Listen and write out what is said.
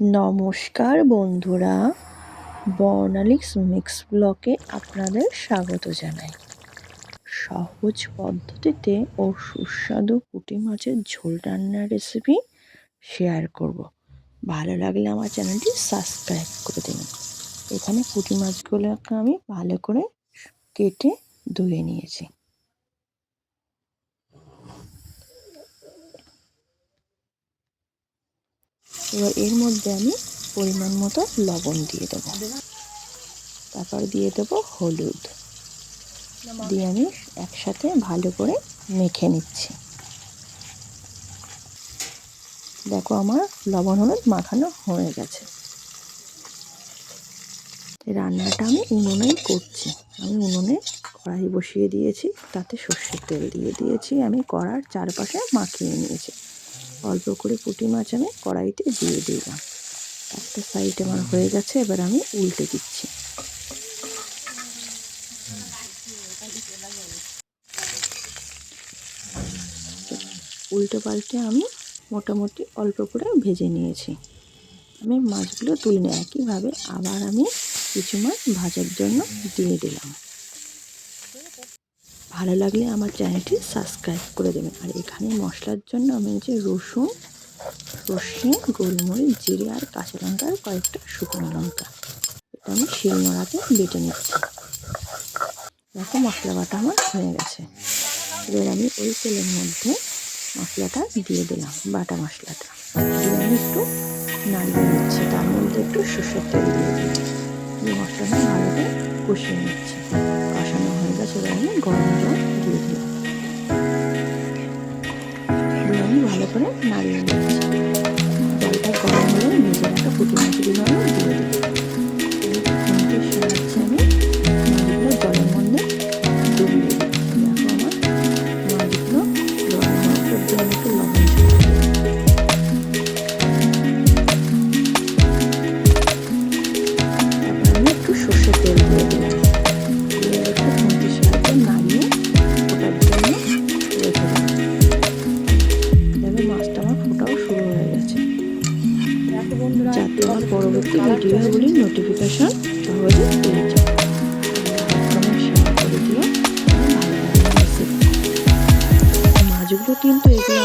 নমস্কার বন্ধুরা, বর্ণালিক্স মিক্স ব্লকে আপনাদের স্বাগত জানাই। সহজ পদ্ধতিতে ও সুস্বাদু পুঁটি মাছের ঝোল রান্নার রেসিপি শেয়ার করব। ভালো লাগলে আমার চ্যানেলটি সাবস্ক্রাইব করে দিন। এখানে পুঁটি মাছগুলোকে আমি ভালো করে কেটে ধুয়ে নিয়েছি। এবার এর মধ্যে আমি পরিমাণ মতো লবণ দিয়ে দেবো। তারপর দিয়ে দেবো হলুদ। দিয়ে আমি একসাথে ভালো করে মেখে নিচ্ছি। দেখো আমার লবণ হলুদ মাখানো হয়ে গেছে। রান্নাটা আমি উনুনেই করছি। আমি উনুনে কড়াই বসিয়ে দিয়েছি, তাতে সর্ষের তেল দিয়ে দিয়েছি। আমি কড়ার চারপাশে মাখিয়ে নিয়েছি। অল্প করে পুঁটি মাছ আমি কড়াইতে দিয়ে দিলাম। একটা সাইড আমার হয়ে গেছে, এবার আমি উল্টে দিচ্ছি। উল্টো পাল্টে আমি মোটামুটি অল্প করে ভেজে নিয়েছি। আমি মাছগুলো তুলে নিই একইভাবে আবার আমি কিছু মাছ ভাজার জন্য দিয়ে দিলাম। ভালো লাগলে আমার চ্যানেলটি সাবস্ক্রাইব করে দেবেন। আর এখানে মশলার জন্য আমি যে রসুন সর্ষে গোলমরিচ, জিরে আর কাঁচা লঙ্কা আর কয়েকটা শুকনো লঙ্কা, এটা আমি শিল নোড়াতে বেটে নিচ্ছি। দেখো মশলা বাটা আমার হয়ে গেছে। এবার আমি ওই তেলের মধ্যে মশলাটা দিয়ে দিলাম, বাটা মশলাটা। আমি একটু নাড়িয়ে নিচ্ছি, তার মধ্যে একটু সর্ষের তেল দিয়ে দিয়ে মশলাটা ভালো করে কষিয়ে নিচ্ছি। হয়ে আমি গরম জল দিয়ে দিলাম। আমি ভালো করে নাড়িয়ে নিচ্ছি। পরবর্তী ভিডিওগুলির নোটিফিকেশন সহজে পেয়ে যাবেন মাছগুলো কিন্তু এগুলো